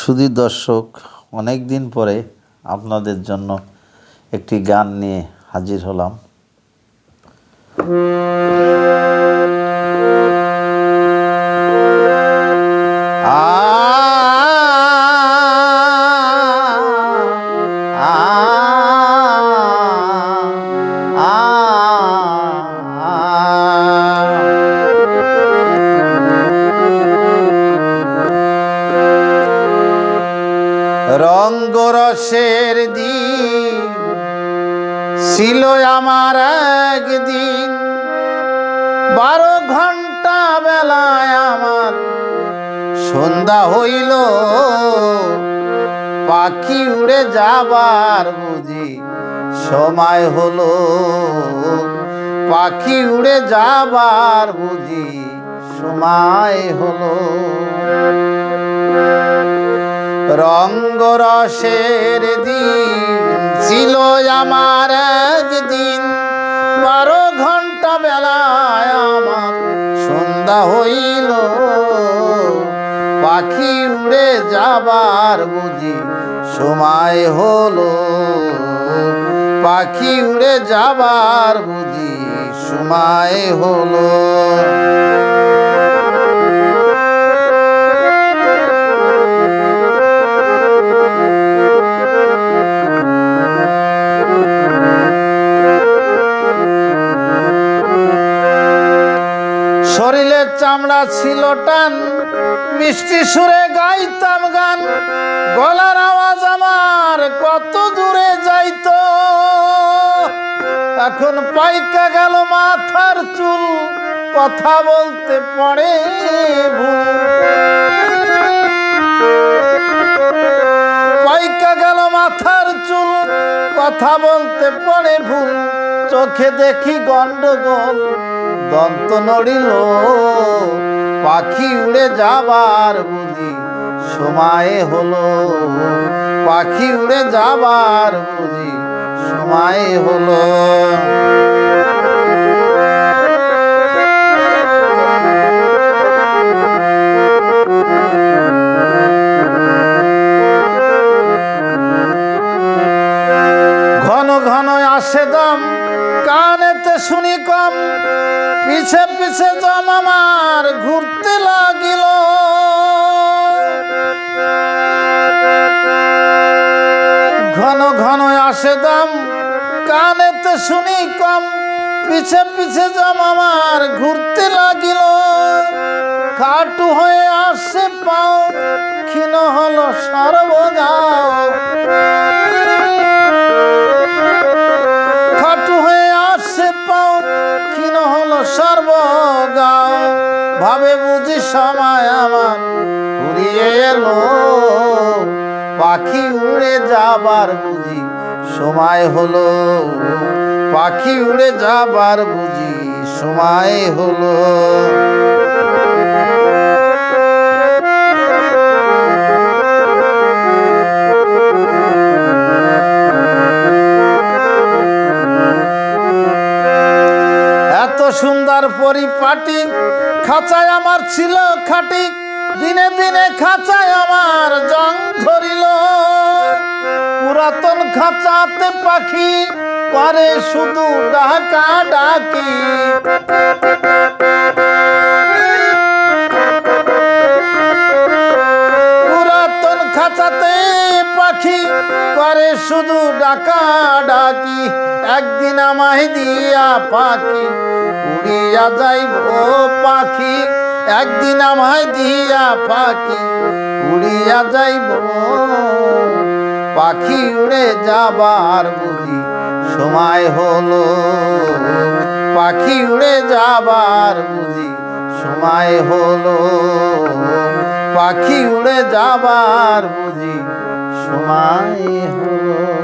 শুধু দর্শক অনেক দিন পরে আপনাদের জন্য একটি গান নিয়ে হাজির হলাম। রঙ্গরসের দিন ছিল আমার একদিন। বারো ঘণ্টা বেলায় আমার সন্ধ্যা হইল। পাখি উড়ে যাবার বুঝি সময় হলো। পাখি উড়ে যাবার বুঝি সময় হলো। রঙ্গরসের দিন ছিল আমার একদিন। বারো ঘণ্টা বেলায় আমার সন্ধ্যা হইল। পাখি উড়ে যাবার বুঝি সময় হলো। পাখি উড়ে যাবার বুঝি সময় হলো। চামড়া ছিল টান। মিষ্টি সুরে গাইতাম গান। গলার আওয়াজ আমার কত দূরে যাইত। এখন পাইকা গেল মাথার চুল, কথা বলতে পড়ে পাইকা গেল মাথার চুল, কথা বলতে পড়ে ভুল। চোখে দেখি গন্ডগোল, দন্ত নড়িল। পাখি উড়ে যাবার বুঝি সময় হলো। পাখি উড়ে যাবার বুঝি সময় হলো। ঘন ঘন আসে দম শুনি কম, পিছে পিছে জম আমার ঘুরতে লাগিল। ঘন ঘন আসে দম, কানেতে শুনি কম, পিছে পিছে জম আমার ঘুরতে লাগিল। খাটু হয়ে আসে পাও, ক্ষীণ হলো সর্বগাও। ভাবে বুঝি সময় আমার। উড়িয়ে এলো, পাখি উড়ে যাবার বুঝি সময় হলো। পাখি উড়ে যাবার বুঝি সময় হলো। সুন্দর পরিপাটি, খাঁচায় আমার ছিল খাটি, দিনে দিনে খাঁচায় আমার জং ধরিল। পুরাতন খাঁচাতে পাখি পারে শুধু ডাকা ডাকি। পাখি করে শুধু ডাকা ডাকি। একদিন আমায় দিয়া পাখি, উড়িয়া যাইব পাখি। একদিন আমায় দিয়া পাখি, উড়িয়া যাইব পাখি। উড়ে যাবার বুঝি সময় হলো। পাখি উড়ে যাবার বুঝি সময় হলো। পাখি উড়ে যাবার বুঝি সময় হলো